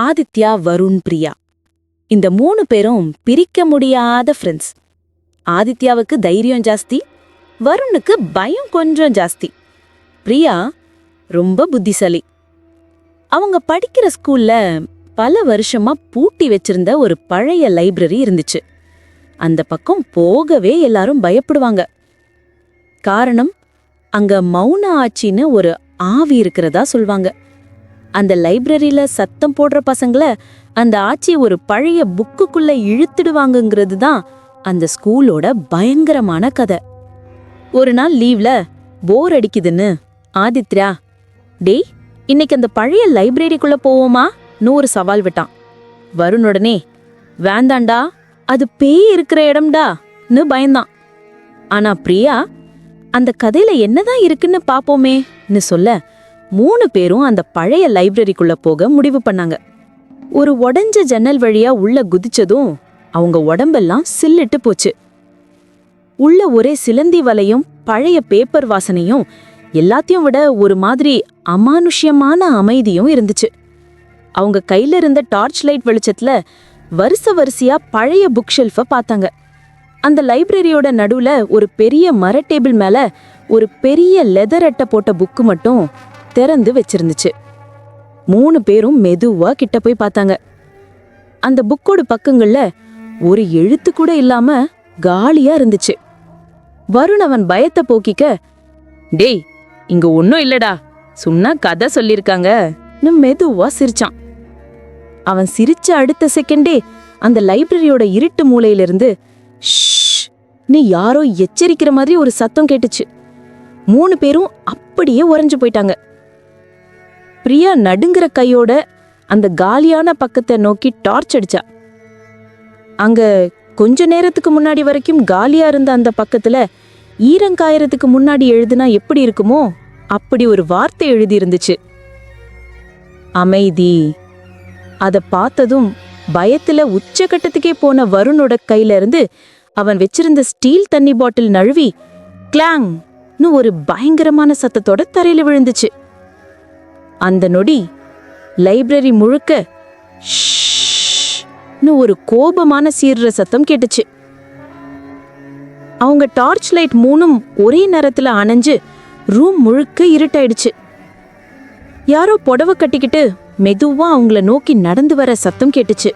ஆதித்யா வருண் பிரியா. இந்த மூணு பேரும் பிரிக்க முடியாத ஃப்ரெண்ட்ஸ் ஆதித்யாவுக்கு தைரியம் ஜாஸ்தி வருணுக்கு பயம் கொஞ்சம் ஜாஸ்தி. பிரியா ரொம்ப புத்திசாலி. அவங்க படிக்கிற ஸ்கூல்ல பல வருஷமா பூட்டி வச்சிருந்த ஒரு பழைய லைப்ரரி இருந்துச்சு. அந்த பக்கம் போகவே எல்லாரும் பயப்படுவாங்க. காரணம் அங்க மௌன ஆட்சின்னு ஒரு ஆவி இருக்கிறதா சொல்வாங்க. அந்த லைப்ரரியில சத்தம் போடுற பசங்கள அந்த ஆட்சி ஒரு பழைய புக்குக்குள்ள இழுத்துடுவாங்கங்கிறது தான் அந்த ஸ்கூலோட பயங்கரமான கதை. ஒரு நாள் லீவ்ல போர் அடிக்குதுன்னு ஆதித்யா டேய் இன்னைக்கு அந்த பழைய லைப்ரரிக்குள்ள போவோமா? ஒரு சவால் விட்டான். வருண் உடனே வேண்டாண்டா அது பேய் இருக்கிற இடம்டான்னு பயந்தான். ஆனா பிரியா அந்த கதையில என்னதான் இருக்குன்னு பாப்போமேன்னு சொல்ல மூணு பேரும் அந்த பழைய லைப்ரரிக்குள்ள போக முடிவு பண்ணாங்க. ஒரு உடஞ்ச ஜன்னல் வழியா உள்ள குதிச்சதும் அவங்க உடம்பெல்லாம் சில்லிட்டு போச்சு. உள்ள ஒரே சிலந்தி வலையும் பழைய பேப்பர் வாசனையும் எல்லாத்தையும் விட ஒரு மாதிரி அமானுஷ்யமான அமைதியும் இருந்துச்சு. அவங்க கையில இருந்த டார்ச் லைட் வெளிச்சத்துல வரிச வரிசையா பழைய புக் ஷெல்ஃபை பார்த்தாங்க. அந்த லைப்ரரியோட நடுவுல ஒரு பெரிய மர டேபிள் மேல ஒரு பெரிய லெதர் அட்டை போட்ட புக்கு மட்டும் திறந்து வச்சிருந்துச்சு. மூணு பேரும் மெதுவா கிட்ட போய் பார்த்தாங்க. அந்த புக்கோட பக்கங்கள்ல ஒரு எழுத்து கூட இல்லாம காலியா இருந்துச்சு. வருண் அவன் பயத்தை போக்கிக்க டேய் இங்க ஒன்னும் இல்லடா சும்மா கதை சொல்லிருக்காங்க மெதுவா சிரிச்சான். அவன் சிரிச்ச அடுத்த செகண்டே அந்த லைப்ரரியோட இருட்டு மூலையிலிருந்து நீ யாரோ எச்சரிக்கிற மாதிரி ஒரு சத்தம் கேட்டுச்சு. மூணு பேரும் அப்படியே உறைஞ்சு போயிட்டாங்க. பிரியா நடுங்கிற கையோட அந்த காலியான பக்கத்தை நோக்கி டார்ச் அடிச்சா. அங்க கொஞ்ச நேரத்துக்கு முன்னாடி வரைக்கும் காலியா இருந்த அந்த பக்கத்துல ஈரங்காயறதுக்கு முன்னாடி எழுதுனா எப்படி இருக்குமோ அப்படி ஒரு வார்த்தை எழுதி இருந்துச்சு அமைதி. அதை பார்த்ததும் பயத்துல உச்சகட்டத்துக்கே போன வருணோட கையில இருந்து அவன் வச்சிருந்த ஸ்டீல் தண்ணி பாட்டில் நழுவி கிளாங்னு ஒரு பயங்கரமான சத்தத்தோட தரையில விழுந்துச்சு. அந்த நொடி லைப்ரரி முழுக்க ஷ்ஷ்ன்னு ஒரு கோபமான சீர்ற சத்தம் கேட்டுச்சு. அவங்க டார்ச் லைட் மூணும் ஒரே நேரத்துல அணைஞ்சு ரூம் முழுக்க இருட்டாயிடுச்சு. யாரோ புடவை கட்டிக்கிட்டு மெதுவா அவங்கள நோக்கி நடந்து வர சத்தம் கேட்டுச்சு.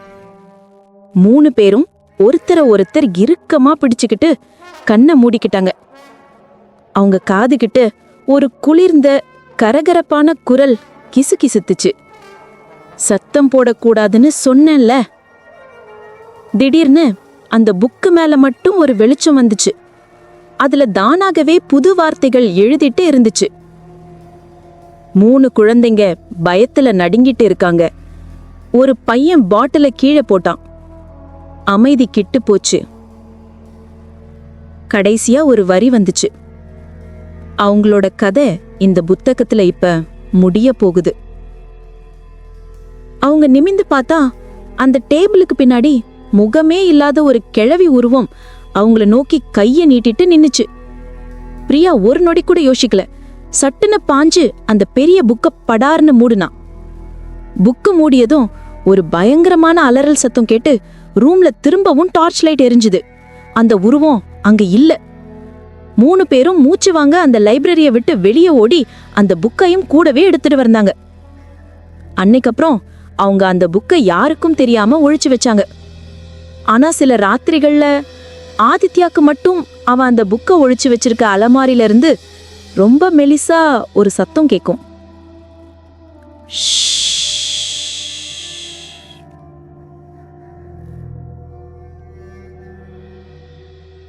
மூணு பேரும் ஒருத்தரை ஒருத்தர் இறுக்கமா பிடிச்சுக்கிட்டு கண்ணை மூடிக்கிட்டாங்க. அவங்க காதுகிட்டு ஒரு குளிர்ந்த கரகரப்பான குரல் கிசுகிசுத்துச்சு. சத்தம் போடக்கூடாதுன்னு சொன்னேன்ல. திடீர்னு அந்த புக்கு மேல மட்டும் ஒரு வெளிச்சம் வந்துச்சு. அதுல தானாகவே புது வார்த்தைகள் எழுதிட்டு இருந்துச்சு. மூணு குழந்தைங்க பயத்துல நடுங்கிட்டு இருக்காங்க. ஒரு பையன் பாட்டில கீழே போட்டான். அமைதி கிட்டு போச்சு. கடைசியா ஒரு வரி வந்துச்சு. அவங்களோட கதை இந்த புத்தகத்துல இப்ப முடிய போகுது அவங்க நிமிந்து பார்த்தா அந்த டேபிளுக்கு பின்னாடி முகமே இல்லாத ஒரு கிழவி உருவம் அவங்கள நோக்கி கைய நீட்டிட்டு நின்னுச்சு. பிரியா ஒரு நொடி கூட யோசிக்கல. சட்டுன்னு பாஞ்சு அந்த பெரிய புக்க படார்னு மூடுனா. புக்கு மூடியதும் ஒரு பயங்கரமான அலறல் சத்தம் கேட்டு ரூம்ல திரும்பவும் டார்ச் லைட் எரிஞ்சுது. அந்த உருவம் அங்க இல்ல. மூணு பேரும் மூச்சு வாங்க அந்த லைப்ரரிய விட்டு வெளியே ஓடி அந்த புக்கையும் கூடவே எடுத்துட்டு வந்தாங்க. அன்னைக்கப்புறம் அவங்க அந்த புக்கை யாருக்கும் தெரியாம ஒழிச்சு வச்சாங்க. ஆனா சில ராத்திரிகள்ல ஆதித்யாக்கு மட்டும் அவன் அந்த புக்கை ஒழிச்சு வச்சிருக்க அலமாரில இருந்து ரொம்ப மெலிசா ஒரு சத்தம் கேட்கும் ஷ்.